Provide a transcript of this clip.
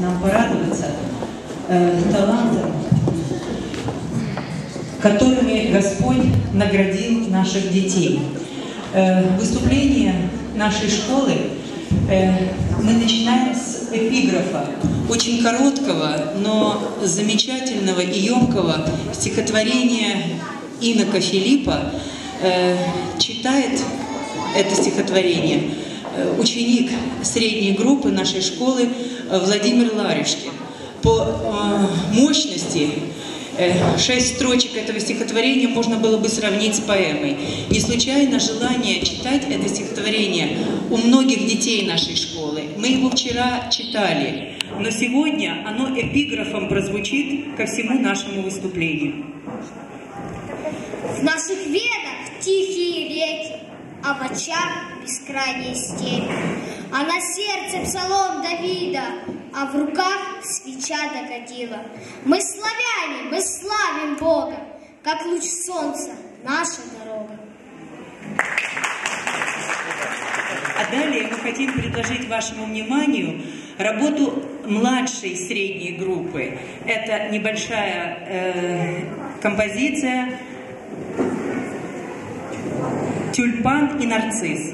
нам порадоваться э, талантом, которыми Господь наградил наших детей. Э, выступление нашей школы э, мы начинаем с эпиграфа, очень короткого, но замечательного и емкого стихотворения Инока Филиппа. Э, читает это стихотворение ученик средней группы нашей школы э, Владимир Ларюшкин. По э, мощности шесть строчек этого стихотворения можно было бы сравнить с поэмой. Не случайно желание читать это стихотворение у многих детей нашей школы. Мы его вчера читали, но сегодня оно эпиграфом прозвучит ко всему нашему выступлению. В наших реки, а в очах бескрайние степи. А на сердце псалом Давида, а в руках свеча догодила. Мы славяне, мы славим Бога, как луч солнца наша дорога. А далее мы хотим предложить вашему вниманию работу младшей средней группы. Это небольшая э, композиция Тюльпан и нарцисс.